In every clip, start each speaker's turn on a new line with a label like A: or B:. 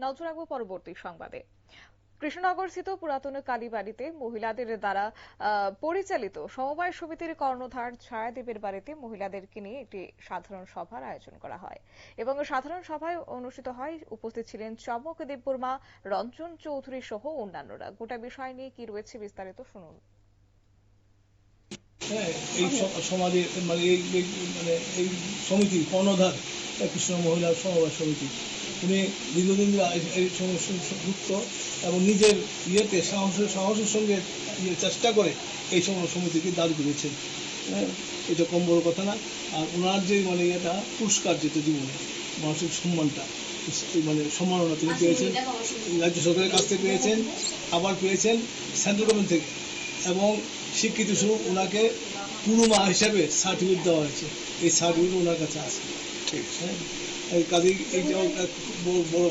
A: নজর রাখব পরবর্তী সংবাদে। কৃষ্ণনগরস্থিত পুরাতন কালীবাড়িতে মহিলাদের দ্বারা পরিচালিত সমবায় সমিতির কর্ণধার ছায়াদেবের বাড়িতে মহিলাদেরকে নিয়ে একটি সাধারণ সভার আয়োজন করা হয়। এবং সাধারণ সভায় অনুষ্ঠিত হয়, উপস্থিত ছিলেন চমক দেববর্মা রঞ্জন চৌধুরী সহ অন্যান্যরা। গোটা বিষয় নিয়ে কি রয়েছে বিস্তারিত শুনুন।
B: হ্যাঁ এই সমাজে মানে এই- মানে এই সমিতি, কর্ণধার, কৃষ্ণ মহিলা সমবায় সমিতি উনি দীর্ঘদিন এই- সমস্যার যুক্ত এবং নিজের ইয়েতে সাহসের সাহসের সঙ্গে ইয়ে চেষ্টা করে এই সময় সমিতিকে দাঁড় করেছেন। হ্যাঁ এটা কম বড় কথা না। আর ওনার যে মানে ইয়েটা পুরস্কার যেটা জীবনে মানসিক সম্মানটা মানে সম্মাননা তিনি পেয়েছেন রাজ্য সরকারের কাছ থেকে পেয়েছেন আবার পেয়েছেন সেন্ট্রাল গভর্নমেন্ট থেকে। এবং শিক্ষিত শুরু ওনাকে পূর্ণমা হিসাবে সার্টিফিকেট দেওয়া হয়েছে। এই সার্টিফিকেট ওনার কাছে আছে।
C: ঠিক
B: এইটাও বড়।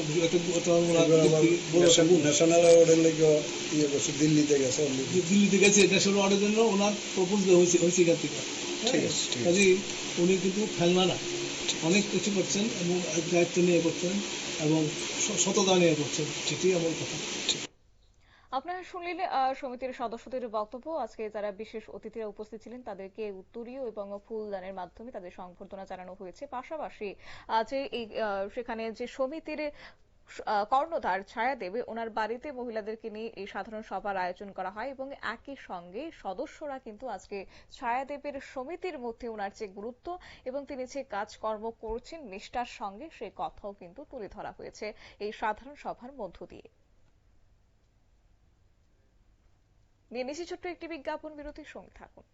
C: ন্যাশনাল অ্যাওয়ার্ডের লেগে ইয়ে করছে দিল্লিতে গেছে
B: দিল্লিতে গেছে ন্যাশনাল অ্যাওয়ার্ডের জন্য ওনার প্রপোজ হয়েছে হয়েছে এখান থেকে।
C: ঠিক আছে,
B: কাজেই উনি কিন্তু ফেলনা না। অনেক কিছু করছেন এবং দায়িত্ব নিয়ে করছেন এবং সততা নিয়ে করছেন। সেটাই আমার কথা।
A: আপনারা শুনলেন সমিতির সদস্যদের বক্তব্য। আজকে যারা বিশেষ অতিথিরা উপস্থিত ছিলেন, তাদেরকে উত্তরীয় এবং ফুলদানের মাধ্যমে তাদের সংবর্ধনা জানানো হয়েছে। পাশাপাশি যে সেখানে যে সমিতির কর্ণধার ছায়াদেব, ওনার বাড়িতে মহিলাদেরকে নিয়ে এই সাধারণ সভার আয়োজন করা হয় এবং একই সঙ্গে সদস্যরা কিন্তু আজকে ছায়াদেবের সমিতির মধ্যে ওনার যে গুরুত্ব এবং তিনি যে কাজকর্ম করছেন, নিষ্ঠার সঙ্গে সেই কথাও কিন্তু তুলে ধরা হয়েছে এই সাধারণ সভার মধ্য দিয়ে। নিশি ছোট্ট একটি বিজ্ঞাপন বিরতির সঙ্গে থাকুন।